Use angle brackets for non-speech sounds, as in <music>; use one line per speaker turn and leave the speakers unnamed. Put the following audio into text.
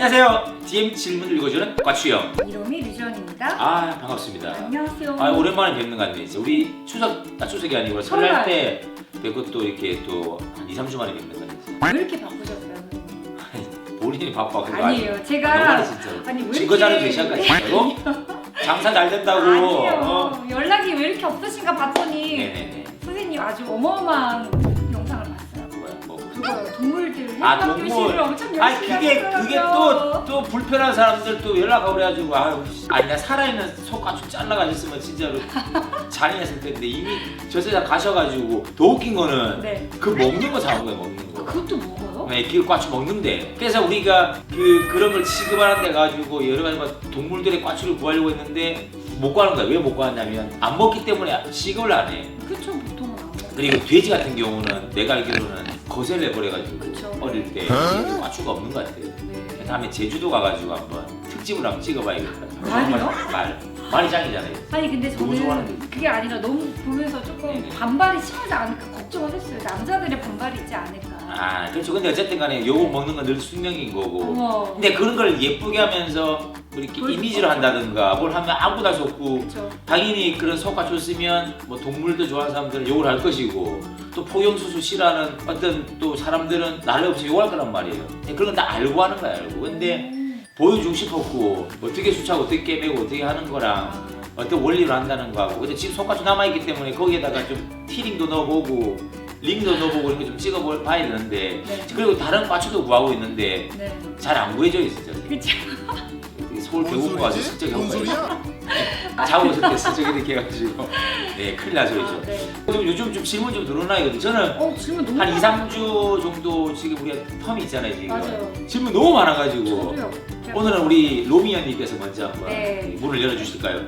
안녕하세요. DM 질문 읽어주는 꽈추형.
이름이 류지원입니다.
아 반갑습니다.
안녕하세요.
아 오랜만에 뵙는 것 같네요. 진짜 우리 추석 아 추석이 아니고 설날
설날.
때 뵙고 또 이렇게 또한 2, 3주 만에 뵙는 것 같아요.
왜 이렇게 바쁘셨어요? <laughs>
본인이 바빠 그거
아니에요.
아니에요.
제가
너무하네 진짜로.
아니 왜
증거 자료
이렇게-
제시할까 진짜로? <laughs> 장사 잘 된다고.
아니에요.
어.
연락이 왜 이렇게 없으신가 봤더니
네네네.
선생님 아주 어마어마한 동물들
아, 동물.
엄청 열심히
아니 그게
하시더라고요.
그게 또 또 불편한 사람들 또 연락하고 그래가지고 아유 씨. 아니 나 살아있는 속가죽 잘라가셨으면 진짜로 잔인했을 텐데 이미 저 세상 가셔가지고 더 웃긴 거는
네.
그 먹는 거 잡은 거야 먹는 거.
그것도 먹어요?
네, 그 꽈추 먹는데 그래서 우리가 그 그런 걸 취급하는 데 가지고 여러 가지 막 동물들의 꽈추를 구하려고 했는데 못 구하는 거야 왜 못 구하냐면 안 먹기 때문에 취급을 안 해
그쵸 보통은 안 먹어요.
그리고 돼지 같은 경우는 내가 알기로는 거세를 내버려가지고
그쵸.
어릴 때
어?
꽈추가 없는 것 같아요
네.
다음에 제주도 가가지고 한번 특집을 한번 찍어봐야겠다.
말이요?
말. 말이 짱이잖아요.
아니 근데
너무
저는
좋아하는데.
그게 아니라 너무 보면서 조금
네네.
반발이 심하지 않을까 걱정을 했어요. 남자들의 반발이 있지 않을까.
아, 그렇죠. 근데 어쨌든 간에 요거 먹는 건 늘 숙명인 거고.
어머.
근데 그런 걸 예쁘게 하면서 우리 이렇게
그럴
이미지로
수
한다든가 뭘 하면 할수 없고
그쵸.
당연히 그런 속가 줬으면 뭐 동물도 좋아하는 사람들은 욕을 할 것이고 또 포용수수 싫어하는 어떤 또 사람들은 나를 없이 욕할 거란 말이에요. 근데 그런 건 다 알고 하는 거야 알고. 근데
음.
보여주고 싶었고 어떻게 수차고 어떻게 깨매고 어떻게 하는 거랑
아,
어떤 원리로 한다는 거하고 근데 지금 손가락 남아있기 때문에 거기에다가 좀 티링도 넣어보고 링도 넣어보고 이런 거좀 찍어봐야 되는데
네.
그리고 다른 과추도 구하고 있는데
네.
잘 안 구해져요 진짜
그쵸.
서울
뭔
대구고 가서
소리지?
슬쩍
뭔
해봐요
소리야?
자고 있을 때 슬쩍 이렇게 해가지고 네 큰일 날
아,
소리죠
네.
좀 요즘 좀 질문 좀 늘어나거든요 저는
어 질문 너무
한 2,
많아요.
3주 정도 지금 우리가 텀이 있잖아요 지금
맞아요.
질문 너무 많아가지고
저도요.
오늘은 우리 로미 언니께서 먼저 한번
네.
문을 열어주실까요?